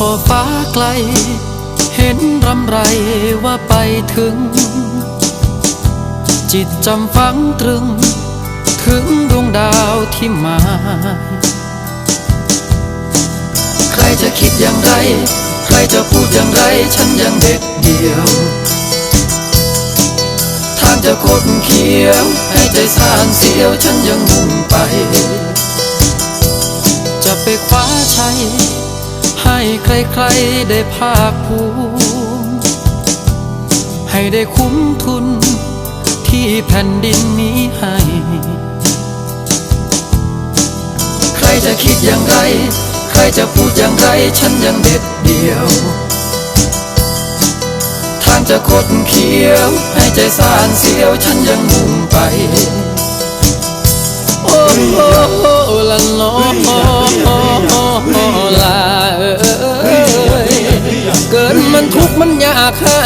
ขอฟ้าไกล เห็นรำไรว่าไปถึง จิตจำฝังตรึง ถึงดวงดาวที่หมายใครจะคิดอย่างไร ใครจะพูดอย่างไรฉันยังเด็กเดียว ทางจะคดเขียว ให้ใจสานเสียวฉันยังมุ่งไป จะไปคว ใครได้ภาคภูมิให้ได้คุ้มทุนที่แผ่นดินนี้ให้ ใครจะคิดอย่างไร ใครจะพูดอย่างไร ฉันยังเด็ดเดียว ทางจะคดเขียว ให้ใจสานเสียว ฉันยังมุ่งไปโอ้โอ้ละน้อ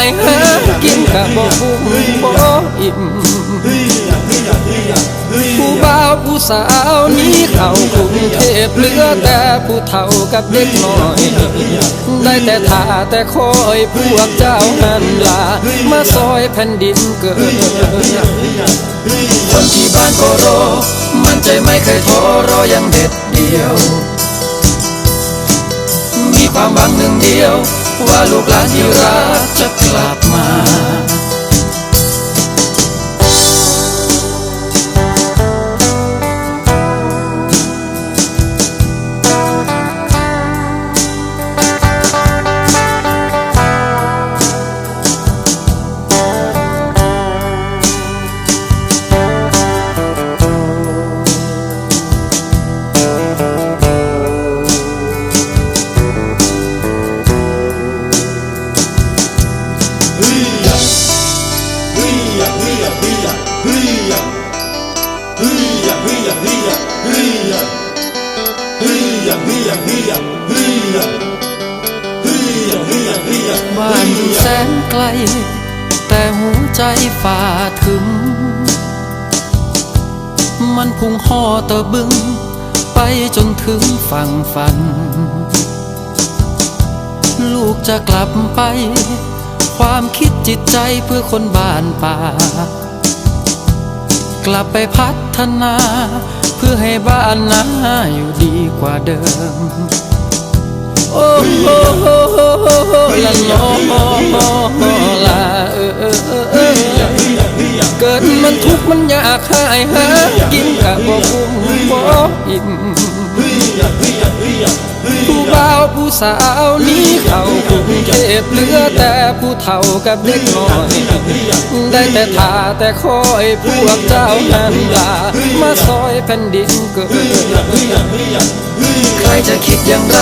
ากให้หากินกะบ่คุ้มบ่อิ่มผู้บ่าวผู้สาวนี้เข้ากรุงเทพเหลือแต่ผู้เฒ่ากับเด็กน้อย ได้แต่ท่าแต่คอยพวกเจ้าหันลา มาซอยแผ่นดินเกิด คนที่บ้านก็รอมันใจไม่เคยท้อรออย่างเด็ดเดียว มีความหวังหนึ่งเดียว ว่าลูกหลานที่รัก บ้านอยู่แสนไกล แต่หัวใจฝ่าถึง มันพุ่งห่อตะบึง ไปจนถึงฝั่งฝัน ลูกจะกลับไป ความคิดจิตใจเพื่อคนบ้านป่า กลับไปพัฒนา เพื่อให้บ้านนาอยู่ดีกว่าเดิม โอ้โหละน้อละเออเออเออเกิดมันทุกข์มันยากหายหากินกะบ่คุ้มบ่อิ่มผู้บ่าวผู้สาวนี้เข้ากรุงเทพเหลือแต่ผู้เฒ่ากับเด็กน้อย ได้แต่ท่าแต่คอยพวกเจ้าหันลามาซอยแผ่นดินเกิดใครจะคิดอย่างไร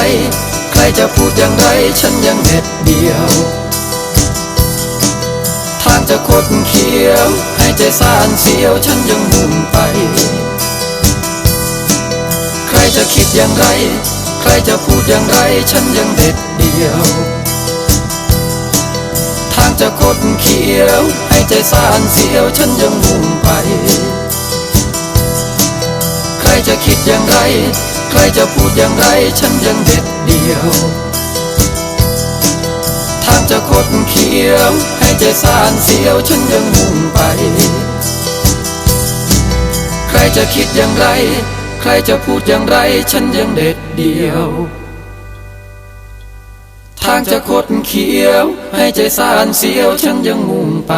รจะพูดอย่างไรฉันยังเด็ดเดียว ทางจะคดเขียวให้ใจสานเสียวฉันยังมุ่งไป ใครจะคิดอย่างไร ใครจะพูดอย่างไรฉันยังเด็ดเดียว ทางจะคดเขียวให้ใจสานเสียวฉันยังมุ่งไป ใครจะคิดอย่างไร ใครจะพูดอย่างไรฉันยังเด็ดเดียว ทางจะคดเขียว ให้ใจสานเสียวฉันยังมุ่งไป ใครจะคิดอย่างไร ใครจะพูดอย่างไรฉันยังเด็ดเดียว ทางจะคดเขียว ให้ใจสานเสียวฉันยังมุ่งไป